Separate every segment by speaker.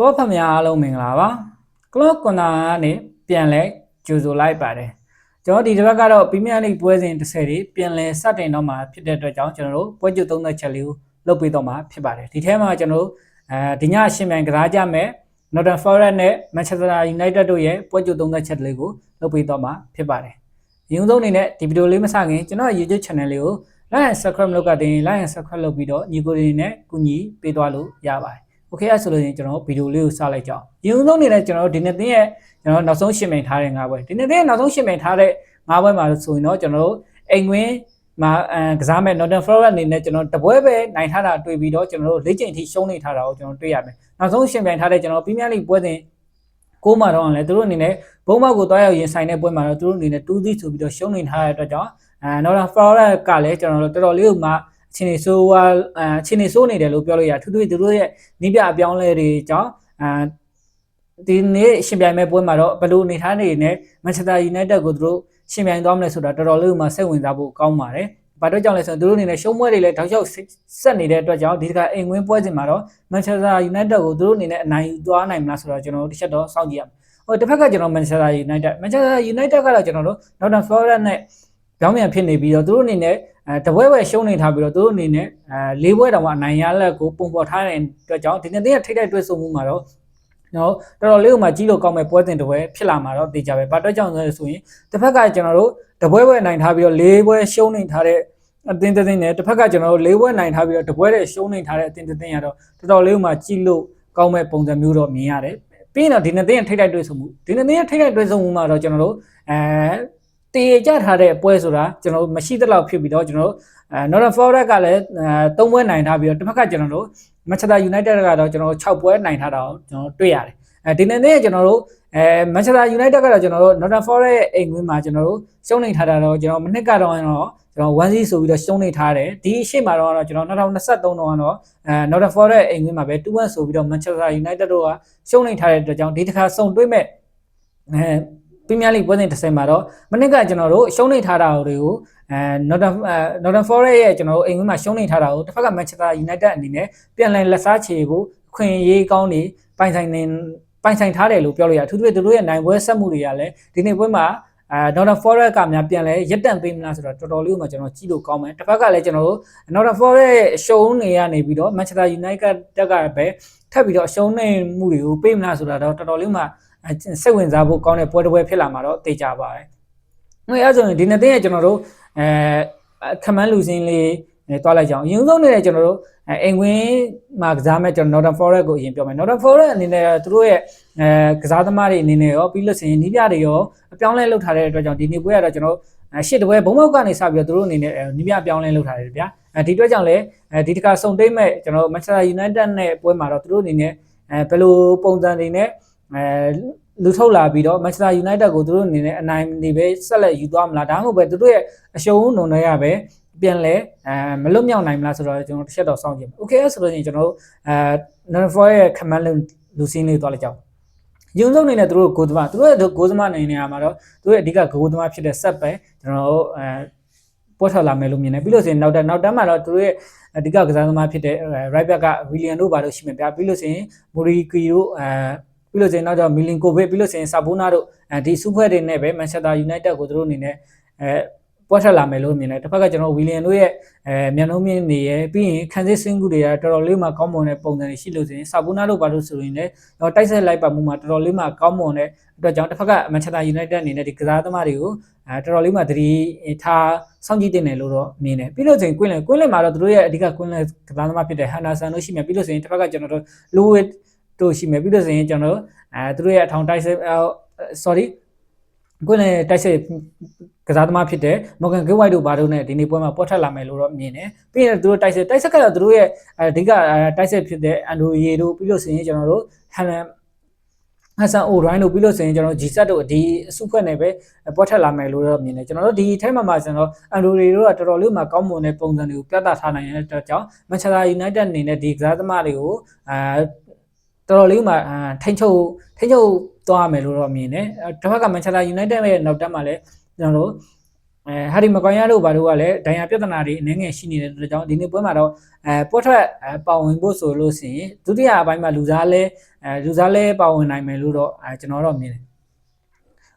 Speaker 1: ဖောဖများအားလုံးမင်္ဂလာပါကလော့ကွန်နာကနေပြန်လဲကြိုဆိုလိုက်ပါတယ်ကျွန်တော်ဒီတစ်ပတ်ကတော့ပရီးမီးယားလိပွဲစဉ်30တွေပြန်လဲစတင်တော့မှာဖြစ်တဲ့အတွက်ကြောင့်ကျွန်တော်တို့ပွဲကြိုသုံးသက်ချက်လေးကိုလုပ်ပေးတော့မှာဖြစ်ပါတယ်ဒီထဲမှာကျွန်တော်တို့အဲဒီညအရှင်မြန်ကစားကြမယ် Northern Forest နဲ့ Manchester United တို့ရဲ့ပွဲကြိုသုံးသက်ချက်လေးကိုလုပ်ပေးတော့မှာဖြစ်ပါတယ်ဒီဥဆုံးအနေနဲ့ဒီဗီဒီယိုလေးမစခင်ကျွန်တော် YouTube channel လေးကို like and subscribe လုပ်ကတင် like and subscribe လုပ်ပြီးတော့ညီကိုတွေနဲ့ကူညီပေးသွားလို့ရပါတယ်။ Okay အဲ့ဆိုလို့ရင်ကျွန်တော်ဗီဒီယိုလေးကိုစလိုက်ကြအောင်။ဒီဥဆုံးနေတဲ့ကျွန်တော်ဒီနေ့သင်းရဲ့ကျွန်တော်နောက်ဆုံးရှင်းမိန်ထားတဲ့၅ဘွဲဒီနေ့သင်းရဲ့နောက်ဆုံးရှင်းမိန်ထားတဲ့၅ဘွဲမှာဆိုရင်တော့ကျွန်တော်အိမ်ဝင်းမှာအဲကစားမဲ့ Northern Forest အနေနဲ့ကျွန်တော်တပွဲပဲနိုင်ထားတာတွေ့ပြီးတော့ကျွန်တော်တို့၄ချိန်ထိရှုံးနေထားတာကိုကျွန်တော်တွေ့ရမယ်။နောက်ဆုံးရှင်းမိန်ထားတဲ့ကျွန်တော်ပရီးမီးယားလိပွဲစဉ်ကိုမှာတော့လည်းသူတို့အနေနဲ့ဘုံမောက်ကိုတွားရောက်ရင်ဆိုင်တဲ့ပွဲမှာတော့သူတို့အနေနဲ့2-0ဆိုပြီးတော့ရှုံးနေထားတဲ့အတွက်ကြောင့်အဲ Northern Forest ကလည်းကျွန်တော်တို့တော်တော်လေးကိုမှအ ခြေအနေဆိုးဝါအခြေအနေဆိုးနေတယ်လို့ပြောလို့ရထူးထူးသူတို့ရဲ့နီးပြအပြောင်းလဲတွေကြောင့်အဲဒီနေ့ရှင်ပြိုင်မဲ့ပွဲမှာတော့ဘယ်လိုအနေထားနေနဲ့ Manchester United ကိုသူတို့ရှင်ပြိုင်သွားမလဲဆိုတာတော်တော်လေးကိုမှစိတ်ဝင်စားဖို့ကောင်းပါတယ်။ဘာတော့ကြောင့်လဲဆိုတော့သူတို့အနေနဲ့ရှုံးပွဲတွေလည်းတောက်လျှောက်ဆက်နေတဲ့အတွက်ကြောင့်ဒီကအိမ်ဝင်းပွဲစဉ်မှာတော့ Manchester United ကိုသူတို့အနေနဲ့အနိုင်ယူသွားနိုင်မလားဆိုတော့ကျွန်တော်တို့တစ်ချက်တော့စောင့်ကြည့်ရမယ်။ဟိုတစ်ဖက်ကကျွန်တော် Manchester United Manchester United ကတော့ကျွန်တော်တို့ Northern Forest နဲ့ ပြောင်းပြန်ဖြစ်နေပြီးတော့သူတို့အနေနဲ့အဲတပွဲပဲရှုံးနေထားပြီးတော့သူတို့အနေနဲ့အဲလေးပွဲတောင်မှအနိုင်ရလက်ကိုပုံပေါ်ထားတဲ့အတွက်ကြောင့်ဒီနေ့တည်းကထိတ်တိုက်တွေ့ဆုံမှုမှာတော့နော်တော်တော်လေးကိုမှကြီးလို့ကောင်းမဲ့ပွဲတင်တပွဲဖြစ်လာမှာတော့သိကြပဲဘာတော့ကြောင့်လဲဆိုရင်တစ်ဖက်ကကျွန်တော်တို့တပွဲပဲနိုင်ထားပြီးတော့လေးပွဲရှုံးနေထားတဲ့အသင်းတစ်သင်းနဲ့တစ်ဖက်ကကျွန်တော်တို့လေးပွဲနိုင်ထားပြီးတော့တပွဲတည်းရှုံးနေထားတဲ့အသင်းတစ်သင်းရတော့တော်တော်လေးကိုမှကြီးလို့ကောင်းမဲ့ပုံစံမျိုးတော့မြင်ရတယ်ပြီးရင်တော့ဒီနေ့တည်းကထိတ်တိုက်တွေ့ဆုံမှုဒီနေ့တည်းကထိတ်တိုက်တွေ့ဆုံမှုမှာတော့ကျွန်တော်တို့အဲ တည်ကြထားတဲ့ပွဲဆိုတာကျွန်တော်တို့မရှိသလောက်ဖြစ်ပြီးတော့ကျွန်တော်တို့အဲ Northern Forest ကလည်းအဲ၃ပွဲနိုင်ထားပြီးတော့တစ်ဖက်ကကျွန်တော်တို့ Manchester United ကတော့ကျွန်တော်တို့6ပွဲနိုင်ထားတာကိုကျွန်တော်တွေ့ရတယ်အဲဒီနေ့နေ့ကျွန်တော်တို့အဲ Manchester United ကတော့ကျွန်တော်တို့ Northern Forest ရဲ့အိမ်ကွင်းမှာကျွန်တော်တို့ရှုံးနေထားတာတော့ကျွန်တော်မနှစ်ကတော့ကျွန်တော်ကျွန်တော်1-0ဆိုပြီးတော့ရှုံးနေထားတယ်ဒီအရှိမှာတော့ကျွန်တော်2023တော့ကတော့အဲ Northern Forest အိမ်ကွင်းမှာပဲ2-1ဆိုပြီးတော့ Manchester United တို့ကရှုံးနေထားတဲ့အတွက်ကြောင့်ဒီတစ်ခါစုံတွေးမဲ့အဲ ပရီးမီးယားလိပွဲစဉ်တစ်ဆယ်မှာတော့မနစ်ကကျွန်တော်တို့ရှုံးနေထားတာတွေကိုအဲ Northern Northern Forest ရဲ့ကျွန်တော်တို့အိမ်ကွင်းမှာရှုံးနေထားတာကိုတစ်ဖက်က Manchester United အနေနဲ့ပြန်လည်လက်စားချေဖို့အခွင့်အရေးကောင်းနေပိုင်ဆိုင်နေပိုင်ဆိုင်ထားတယ်လို့ပြောလို့ရအထူးသဖြင့်သူတို့ရဲ့နိုင်ပွဲဆက်မှုတွေကလည်းဒီနေ့ပွဲမှာအဲ Northern Forest ကများပြန်လဲရက်တန့်ပေးမလားဆိုတော့တော်တော်လေးကိုမှကျွန်တော်ကြည့်လို့ကောင်းမယ်တစ်ဖက်ကလည်းကျွန်တော်တို့ Northern Forest ရှုံးနေရနေပြီးတော့ Manchester United တက်ကပဲထပ်ပြီးတော့ရှုံးနေမှုတွေကိုပေးမလားဆိုတာတော့တော်တော်လေးမှ စိတ်ဝင်စားဖို့ကောင်းတဲ့ပွဲတစ်ပွဲဖြစ်လာမှာတော့သိကြပါတယ်။အဲအဲဆိုရင်ဒီနေ့တည်းကကျွန်တော်တို့အဲခမန်းလူစင်းလေးတွားလိုက်ကြအောင်အရင်ဆုံးနေတဲ့ကျွန်တော်တို့အိမ်ဝင်းမှာကစားမဲ့ကျွန်တော် Northern Forest ကိုအရင်ပြောမယ် Northern Forest အနေနဲ့သူတို့ရဲ့အဲကစားသမားတွေအနေနဲ့ရောပြီးလို့ဆိုရင်နီးပြတွေရောအပြောင်းလဲလုပ်ထားတဲ့အတွက်ကြောင့်ဒီနေ့ပွဲကတော့ကျွန်တော်ရှစ်တပွဲဘုံမောက်ကနေစပြီးတော့သူတို့အနေနဲ့နီးပြအပြောင်းလဲလုပ်ထားတယ်ဗျာအဲဒီအတွက်ကြောင့်လည်းဒီတစ်ခါစုံတိတ်မဲ့ကျွန်တော် Manchester United နဲ့ပွဲမှာတော့သူတို့အနေနဲ့အဲဘယ်လိုပုံစံတွေနဲ့ အဲလူထုတ်လာပြီးတော့ Manchester United ကိုသူတို့အနေနဲ့အနိုင်နေပဲဆက်လက်ယူသွားမလားဒါမှမဟုတ်ပဲသူတို့ရဲ့အရှုံးနုံနေရပဲပြန်လဲအဲမလွတ်မြောက်နိုင်မလားဆိုတော့ကျွန်တော်တစ်ချက်တော့စောင့်ကြည့်မယ်။ Okay ဆိုလို့ရှိရင်ကျွန်တော်တို့အဲ Nanfor ရဲ့ command လူစင်းလေးသွားလိုက်ကြအောင်။ယုံဆုံးအနေနဲ့သူတို့ဂိုးသမားသူတို့ရဲ့ဂိုးသမားနေနေရမှာတော့သူတို့ရဲ့အဓိကဂိုးသမားဖြစ်တဲ့ set ပဲကျွန်တော်တို့အဲပေါ်ထွက်လာမယ်လို့မြင်တယ်ပြီးလို့ဆိုရင်နောက်တနောက်တန်းမှာတော့သူတို့ရဲ့အဓိကကစားသမားဖြစ်တဲ့ right back က William တို့ဘာလို့ရှိမယ်ဗျာပြီးလို့ဆိုရင် Moriki တို့အဲ ပြီးလို့ဆိုရင်နောက်တော့ Milinkovic ပြီးလို့ဆိုရင် Sabona တို့အဲဒီစုဖွဲ့တွေနဲ့ပဲ Manchester United ကိုသူတို့အနေနဲ့အဲပွက်ထွက်လာမယ်လို့မြင်တယ်တစ်ဖက်ကကျွန်တော်ဝီလီယံတို့ရဲ့အဲမြန်နှုံးမြင့်နေရပြီးရင်ခန်းစစ်စင်းကူတွေကတော်တော်လေးမှကောင်းမွန်တဲ့ပုံစံတွေရှိလို့ဆိုရင်ဆာဘူနာတို့ဘာလို့ဆိုရင်လည်းတော့တိုက်ဆက်လိုက်ပါမှုမှာတော်တော်လေးမှကောင်းမွန်တဲ့အတွက်ကြောင့်တစ်ဖက်ကမန်ချက်စတာယူနိုက်တက်အနေနဲ့ဒီကစားသမားတွေကိုအဲတော်တော်လေးမှသတိထားစောင့်ကြည့်တင်တယ်လို့တော့မြင်တယ်ပြီးလို့ဆိုရင်ကွင်းလင်ကွင်းလင်မှာတော့သူတို့ရဲ့အဓိကကွင်းလင်ကစားသမားဖြစ်တဲ့ဟန်နာဆန်တို့ရှိမယ်ပြီးလို့ဆိုရင်တစ်ဖက်ကကျွန်တော်တို့လူဝစ် တို့ရှိမယ်ပြီးလို့ဆိုရင်ကျွန်တော်တို့အဲသူတို့ရဲ့အထောင်တိုက်ဆက် sorry ကွင်းလင်တိုက်စစ်ကစားသမားဖြစ်တဲ့ Morgan Gilwhite တို့ဘာတို့ ਨੇ ဒီနေ့ပွဲမှာပေါ်ထွက်လာမယ်လို့တော့မြင်တယ်ပြီးရင်သူတို့တိုက်စစ်တိုက်စစ်ကတော့သူတို့ရဲ့အဓိကတိုက်စစ်ဖြစ်တဲ့အန်ဒိုရီတို့ပြီးလို့ဆိုရင်ကျွန်တော်တို့ဟန်ဟန်ဆန်အိုရိုင်းတို့ပြီးလို့ဆိုရင်ကျွန်တော် G set တို့ဒီအစုဖွဲ့နဲ့ပဲပေါ်ထွက်လာမယ်လို့တော့မြင်တယ်ကျွန်တော်တို့ဒီထဲမှာမှာကျွန်တော်အန်ဒိုရီတို့ကတော်တော်လေးမှကောင်းမွန်တဲ့ပုံစံတွေကိုပြသထားနိုင်တဲ့အတွက်ကြောင့် Manchester United အနေနဲ့ဒီကစားသမားတွေကိုအဲ တော်တော်လေးမှထိန်းချုပ်ထိန်းချုပ်သွားမယ်လို့တော့မြင်တယ်တစ်ဖက်က Manchester United ရဲ့နောက်တက်မှာလည်းကျွန်တော်တို့အဲဟာဒီမကွန်ရတို့ဘာတို့ကလည်းဒိုင်ယာပြဿနာတွေအနေငယ်ရှိနေတဲ့အတွက်ကြောင့်ဒီနေ့ပွဲမှာတော့အဲပေါ်ထွက်ပါဝင်ဖို့ဆိုလို့ရှိရင်ဒုတိယအပိုင်းမှာလူစားလဲအဲလူစားလဲပါဝင်နိုင်မယ်လို့တော့အဲကျွန်တော်တော့မြင်တယ်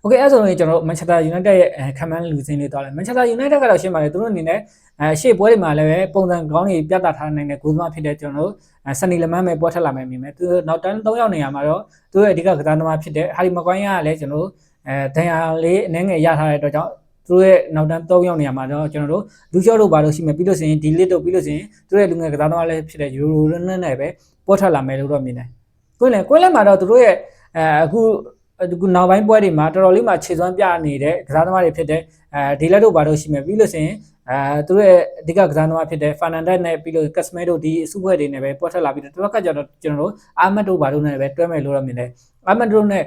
Speaker 1: ။ Okay အဲ့ဆိုရင်ကျွန်တော်တို့ Manchester United ရဲ့ခံမှန်းလူစင်းလေးသွားလိုက်။ Manchester United ကတော့ရှင်းပါတယ်သူတို့အနေနဲ့အဲရှေ့ပွဲတွေမှာလည်းပဲပုံစံကောင်းတွေပြသထားနိုင်တဲ့ဂိုးသမားဖြစ်တဲ့ကျွန်တော်တို့ဆန်နီလမန်ပဲပွဲထွက်လာမယ်မြင်မယ်။သူနောက်တန်း၃ယောက်နေရာမှာတော့သူရဲ့အဓိကကစားသမားဖြစ်တဲ့ Harry Maguire ကလည်းကျွန်တော်တို့အဲဒန်ယာလေးအနှဲငယ်ရထားတဲ့အတွက်ကြောင့်သူတို့ရဲ့နောက်တန်း၃ယောက်နေရာမှာတော့ကျွန်တော်တို့လူကျော့တို့ပါလို့ရှိမယ်ပြီးလို့ဆိုရင်ဒီလစ်တို့ပြီးလို့ဆိုရင်သူရဲ့လူငယ်ကစားသမားလည်းဖြစ်တဲ့ Euro နဲ့ပဲပေါ်ထွက်လာမယ်လို့တော့မြင်တယ်။ကိုယ်လည်းကိုယ်လည်းမှာတော့သူတို့ရဲ့အဲအခု အခုနောက်ပိုင်းပွဲတွေမှာတော်တော်လေးမှခြေစွမ်းပြနေတဲ့ကစားသမားတွေဖြစ်တဲ့အဲဒီလက်တို့ဘာလို့ရှိမယ်ပြီးလို့ရှိရင်အဲသူတို့ရဲ့အဓိကကစားသမားဖြစ်တဲ့ဖာနန်ဒက်နဲ့ပြီးလို့ကတ်စမဲတို့ဒီအစုဖွဲ့တွေနဲ့ပဲပွက်ထွက်လာပြီးတော့တစ်ခါကကျတော့ကျွန်တော်တို့အာမတ်တို့ဘာတို့နဲ့ပဲတွဲမယ်လို့တော့မြင်တယ်အာမတ်တို့နဲ့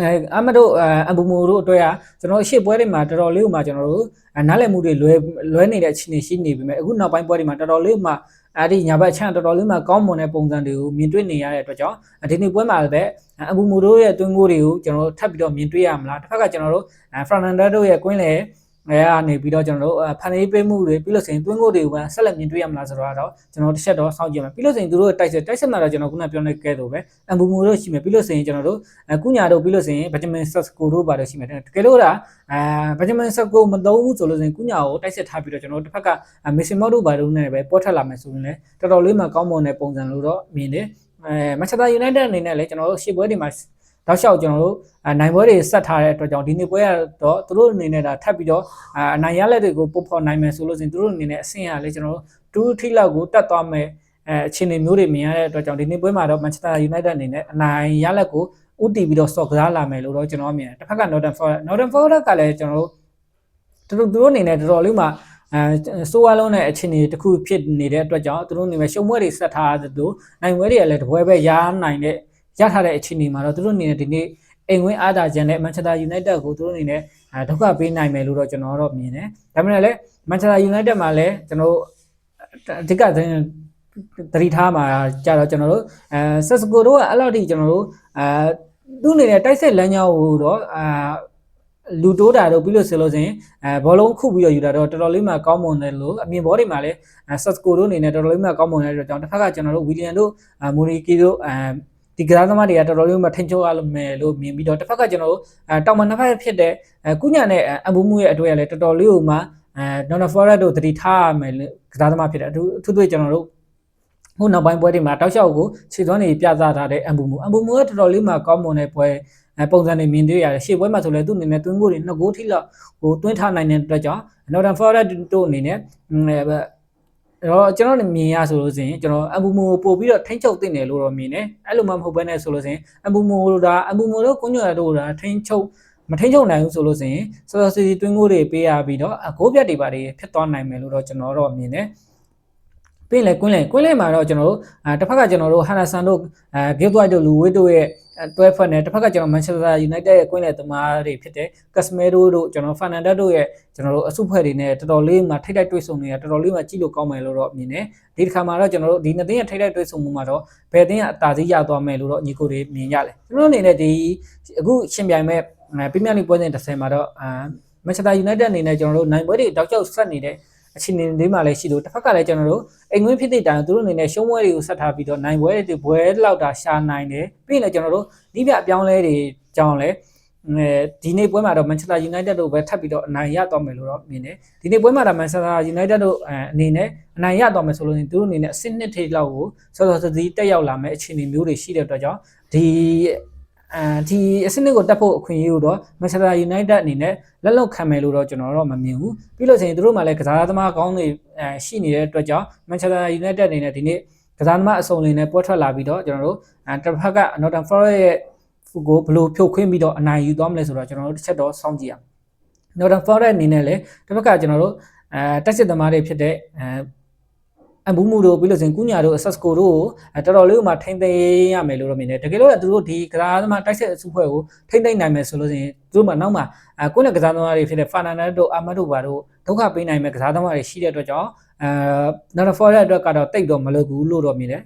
Speaker 1: အဲအမတို့အဘူမိုတို့အတွက်ကကျွန်တော်ရှေ့ပွဲတွေမှာတော်တော်လေးဥမှာကျွန်တော်တို့နားလည်မှုတွေလွဲလွဲနေတဲ့အခြေအနေရှိနေပြီမဲ့အခုနောက်ပိုင်းပွဲတွေမှာတော်တော်လေးဥမှာအဲ့ဒီညာဘက်ချန်တော်တော်လေးမှကောင်းမွန်တဲ့ပုံစံတွေကိုမြင်တွေ့နေရတဲ့အတွက်ကြောင့်ဒီနေ့ပွဲမှာလည်းအဘူမိုတို့ရဲ့တွင်းကိုတွေကိုကျွန်တော်တို့ထပ်ပြီးတော့မြင်တွေ့ရမလားတစ်ဖက်ကကျွန်တော်တို့ဖရနန်ဒက်တို့ရဲ့ကွင်းလေ အဲကနေပြီးတော့ကျွန်တော်တို့ဖန်ရေးပေးမှုတွေပြီးလို့ဆိုရင်တွင်းကိုတွေကိုပဲဆက်လက်မြင်တွေ့ရမလားဆိုတော့ကျွန်တော်တစ်ချက်တော့စောင့်ကြည့်မယ်ပြီးလို့ဆိုရင်သူတို့တိုက်ဆက်တိုက်ဆက်မှာတော့ကျွန်တော်ခုနပြောနေခဲ့တော့ပဲအဘူမိုတို့ရှိမယ်ပြီးလို့ဆိုရင်ကျွန်တော်တို့ကုညာတို့ပြီးလို့ဆိုရင်ဗဂျမင်ဆက်ကိုတို့ပါတော့ရှိမယ်တကယ်လို့ဒါအဲဗဂျမင်ဆက်ကိုမသုံးဘူးဆိုလို့ဆိုရင်ကုညာကိုတိုက်ဆက်ထားပြီးတော့ကျွန်တော်တို့တစ်ဖက်ကမစ်စင်မော့တို့ပါတို့နဲ့ပဲပေါ်ထွက်လာမယ်ဆိုရင်လည်းတော်တော်လေးမှကောင်းမွန်တဲ့ပုံစံလို့တော့မြင်တယ်အဲမန်ချက်စတာယူနိုက်တက်အနေနဲ့လည်းကျွန်တော်တို့ရှေ့ပွဲတွေမှာ တောက်လျှောက်ကျွန်တော်တို့နိုင်ပွဲတွေဆက်ထားတဲ့အတွက်ကြောင့်ဒီနေ့ပွဲကတော့သူတို့အနေနဲ့ဒါထပ်ပြီးတော့အနိုင်ရလက်တွေကိုပုတ်ဖော်နိုင်မယ်ဆိုလို့ရှင်သူတို့အနေနဲ့အဆင့်ရလဲကျွန်တော်တို့2ထိလောက်ကိုတက်သွားမယ်အဲအခြေအနေမျိုးတွေမြင်ရတဲ့အတွက်ကြောင့်ဒီနေ့ပွဲမှာတော့ Manchester United အနေနဲ့အနိုင်ရလက်ကိုဥတီပြီးတော့ stock ကစားလာမယ်လို့တော့ကျွန်တော်မြင်တယ်တစ်ဖက်က Northern Forest Northern Forest ကလည်းကျွန်တော်တို့သူတို့သူတို့အနေနဲ့တော်တော်လေးမှအဲဆိုဝါလုံးတဲ့အခြေအနေတစ်ခုဖြစ်နေတဲ့အတွက်ကြောင့်သူတို့အနေနဲ့ရှုံပွဲတွေဆက်ထားသလိုနိုင်ပွဲတွေကလည်းတပွဲပဲရနိုင်တဲ့ ရထားတဲ့အခြေအနေမှာတော့သူတို့အနေနဲ့ဒီနေ့အိမ်ဝင်းအားသာခြင်းနဲ့မန်ချက်စတာယူနိုက်တက်ကိုသူတို့အနေနဲ့ဒုက္ခပေးနိုင်မယ်လို့တော့ကျွန်တော်တော့မြင်တယ်ဒါပေမဲ့လည်းမန်ချက်စတာယူနိုက်တက်မှာလည်းကျွန်တော်အဓိကသတိထားမှာကြတော့ကျွန်တော်တို့အဲဆက်စကိုတို့ကအဲ့လောက်ထိကျွန်တော်တို့အဲသူ့အနေနဲ့တိုက်ဆက်လမ်းကြောင်းကိုတော့အာလူတိုးတာတို့ပြီးလို့ဆိုလို့ချင်းအဲဘောလုံးခုပြီးတော့ယူတာတော့တော်တော်လေးမှကောင်းမွန်တယ်လို့အမြင်ဘောတွေမှာလည်းဆက်စကိုတို့အနေနဲ့တော်တော်လေးမှကောင်းမွန်တဲ့အတွက်ကြောင့်တစ်ခါကကျွန်တော်တို့ဝီလီယံတို့မိုရီကီတို့အဲ ဒီကစားသမားတွေကတော်တော်လေးမှထိန်ချုပ်ရမယ်လို့မြင်ပြီးတော့တစ်ဖက်ကကျွန်တော်တို့အဲတောင်မနှစ်ဖက်ဖြစ်တဲ့ကုညာနဲ့အဘူမှုရဲ့အတွေ့အကြုံလည်းတော်တော်လေးကိုမှအဲနော်နော်ဖော်ရက်တို့တတိထားရမယ်လို့ကစားသမားဖြစ်တယ်အထူးအထူးသဖြင့်ကျွန်တော်တို့ဟိုနောက်ပိုင်းပွဲတွေမှာတောက်လျှောက်ကိုခြေသွမ်းတွေပြသထားတဲ့အမ်ဘူမူအမ်ဘူမူကတော်တော်လေးမှကောင်းမွန်တဲ့ပွဲပုံစံတွေမြင်တွေ့ရတယ်ရှေ့ပွဲမှာဆိုလဲသူ့အနေနဲ့တွင်းကိုတွေနှစ်ကိုထိလောက်ဟိုတွင်းထားနိုင်တဲ့အတွက်ကြောင့် Northern Forest တို့အနေနဲ့ တော့ကျွန်တော်မြင်ရဆိုလို့ဆိုရင်ကျွန်တော်အမ်ဘူမိုပို့ပြီးတော့ထိန်းချုပ်တင်တယ်လို့တော့မြင်တယ်အဲ့လိုမှမဟုတ်ဘဲနဲ့ဆိုလို့ဆိုရင်အမ်ဘူမိုတို့ဒါအမ်ဘူမိုတို့ကွန်ညိုတို့ဒါထိန်းချုပ်မထိန်းချုပ်နိုင်ဘူးဆိုလို့ဆိုရင်စောစောစီစီတွင်းကိုတွေပေးရပြီးတော့အကိုးပြတ်တွေပါတွေဖြစ်သွားနိုင်မယ်လို့တော့ကျွန်တော်တော့မြင်တယ် ပြင်လေကွင်းလေကွင်းလေမှာတော့ကျွန်တော်တို့အဲတစ်ဖက်ကကျွန်တော်တို့ဟာနာဆန်တို့အဲဂီဒ်ဝိုက်တို့လူဝစ်တို့ရဲ့တွဲဖက်နေတစ်ဖက်ကကျွန်တော်မန်ချက်စတာယူနိုက်တက်ရဲ့ကွင်းလေသမားတွေဖြစ်တဲ့ကက်စမဲဒိုတို့ကျွန်တော်ဖာနန်ဒက်တို့ရဲ့ကျွန်တော်တို့အစုဖွဲ့တွေနဲ့တော်တော်လေးမှထိတ်တိုက်တွေ့ဆုံနေတာတော်တော်လေးမှကြည့်လို့ကောင်းမယ်လို့တော့မြင်တယ်ဒီတစ်ခါမှာတော့ကျွန်တော်တို့ဒီနှစ်သိန်းရဲ့ထိတ်တိုက်တွေ့ဆုံမှုမှာတော့ဘယ်သိန်းကအတားစီးရသွားမယ်လို့တော့ညီကိုတွေမြင်ရတယ်ကျွန်တော်အနေနဲ့ဒီအခုရှင်ပြိုင်မဲ့ပရီးမီးယားလိပွဲစဉ်30မှာတော့အာမန်ချက်စတာယူနိုက်တက်အနေနဲ့ကျွန်တော်တို့နိုင်ပွဲတွေတောက်ကျောက်ဆက်နေတဲ့ အခြေအနေလေးမှလည်းရှိလို့တစ်ဖက်ကလည်းကျွန်တော်တို့အိမ်ငွေဖြစ်တဲ့တိုင်သူတို့အနေနဲ့ရှုံးပွဲတွေကိုဆက်ထားပြီးတော့နိုင်ပွဲတွေဘွဲလောက်တာရှာနိုင်တယ်ပြီးရင်လည်းကျွန်တော်တို့ဒီပြအပြောင်းလဲတွေကြောင်းလဲဒီနေ့ပွဲမှာတော့ Manchester United တို့ပဲထပ်ပြီးတော့အနိုင်ရသွားမယ်လို့တော့မြင်တယ်ဒီနေ့ပွဲမှာတော့ Manchester United တို့အနေနဲ့အနိုင်ရသွားမယ်ဆိုလို့ရင်သူတို့အနေနဲ့အဆင့်နှစ်ထိလောက်ကိုစောစောစီးတက်ရောက်လာမယ်အခြေအနေမျိုးတွေရှိတဲ့အတွက်ကြောင့်ဒီ အဲဒီအစနစ်ကိုတက်ဖို့အခွင့်အရေးကိုတော့ Manchester United အနေနဲ့လက်လွတ်ခံမယ်လို့တော့ကျွန်တော်တော့မမြင်ဘူးပြီးလို့ဆိုရင်သူတို့မှလည်းကစားသမားကောင်းတွေအဲရှိနေတဲ့အတွက်ကြောင့် Manchester United အနေနဲ့ဒီနေ့ကစားသမားအစုံလင်နဲ့ပွဲထွက်လာပြီးတော့ကျွန်တော်တို့တစ်ဖက်က Northern Forest ရဲ့ကိုဘလို့ဖြုတ်ခွင်းပြီးတော့အနိုင်ယူသွားမလဲဆိုတော့ကျွန်တော်တို့တစ်ချက်တော့စောင့်ကြည့်ရအောင် Northern Forest အနေနဲ့လည်းတစ်ဖက်ကကျွန်တော်တို့အဲတက်စစ်သမားတွေဖြစ်တဲ့အဲ အဘူမှုတို့ပြီးလို့ဆိုရင်ကုညာတို့ access ကိုတို့တော်တော်လေးဥမာထိမ့်သိမ်းရမယ်လို့တော့မြင်တယ်တကယ်လို့သူတို့ဒီကစားသမားတိုက်ဆက်အစုဖွဲ့ကိုထိမ့်သိမ်းနိုင်မယ်ဆိုလို့ဆိုရင်သူတို့မှနောက်မှကိုယ့်နဲ့ကစားသမားတွေဖြစ်တဲ့ဖာနာနက်တို့အာမတ်တို့ဘာတို့ဒုက္ခပေးနိုင်မယ်ကစားသမားတွေရှိတဲ့အတွက်ကြောင့်အဲနောက်တော့ forward အတွက်ကတော့တိတ်တော့မလုပ်ဘူးလို့တော့မြင်တယ်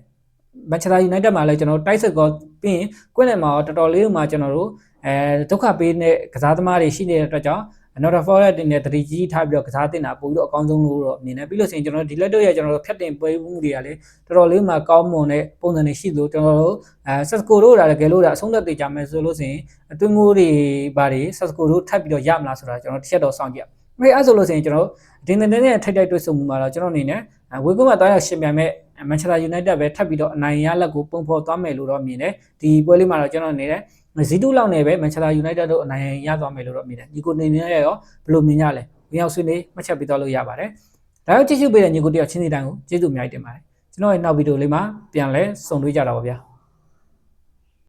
Speaker 1: မန်ချက်စတာယူနိုက်တက်မှာလည်းကျွန်တော်တိုက်ဆက်ကောပြီးရင်ကွင်းနယ်မှာတော်တော်လေးမှကျွန်တော်တို့အဲဒုက္ခပေးတဲ့ကစားသမားတွေရှိနေတဲ့အတွက်ကြောင့် Nottingham Forest တင်တဲ့တတိကြီးထားပြီးတော့ကစားတင်တာပို့ပြီးတော့အကောင်းဆုံးလို့တော့မြင်တယ်ပြီးလို့ဆိုရင်ကျွန်တော်တို့ဒီလက်တော့ရဲ့ကျွန်တော်တို့ဖြတ်တင်ပွဲမှုတွေကလည်းတော်တော်လေးမှကောင်းမွန်တဲ့ပုံစံတွေရှိသလိုကျွန်တော်တို့အဲဆက်စကိုတို့ဒါလည်းကယ်လို့ဒါအဆုံးသက်သေးကြမယ်ဆိုလို့ဆိုရင်အတွင်းငိုးတွေဘာတွေဆက်စကိုတို့ထပ်ပြီးတော့ရမလားဆိုတာကျွန်တော်တစ်ချက်တော့စောင့်ကြည့်။အဲအဲ့ဆိုလို့ဆိုရင်ကျွန်တော်တို့ဒီနေ့နဲ့ထိုက်ထိုက်တွေ့ဆုံမှုမှာတော့ကျွန်တော်အနေနဲ့ဝေကုမှာတောင်းရရှင်ပြန်မဲ့မန်ချက်စတာယူနိုက်တက်ပဲထပ်ပြီးတော့အနိုင်ရလက်ကိုပုံဖော်သွားမယ်လို့တော့မြင်တယ်။ဒီပွဲလေးမှာတော့ကျွန်တော်အနေနဲ့ ဇီတူလောက်နေပဲမန်ချက်စတာယူနိုက်တက်တို့အနိုင်ရသွားမယ်လို့တော့မြင်တယ်။ညီကိုနေနေရောဘယ်လိုမြင်ကြလဲ။ဝင်ရောက်ဆွေးနွေးမှတ်ချက်ပေးသွားလို့ရပါတယ်။ဒါကြောင့်ကြည့်ရှုပေးတဲ့ညီကိုတယောက်ချင်းစီတိုင်းကိုကျေးဇူးအများကြီးတင်ပါတယ်။ကျွန်တော်ရဲ့နောက်ဗီဒီယိုလေးမှာပြန်လဲဆုံတွေ့ကြတာပါဗျာ။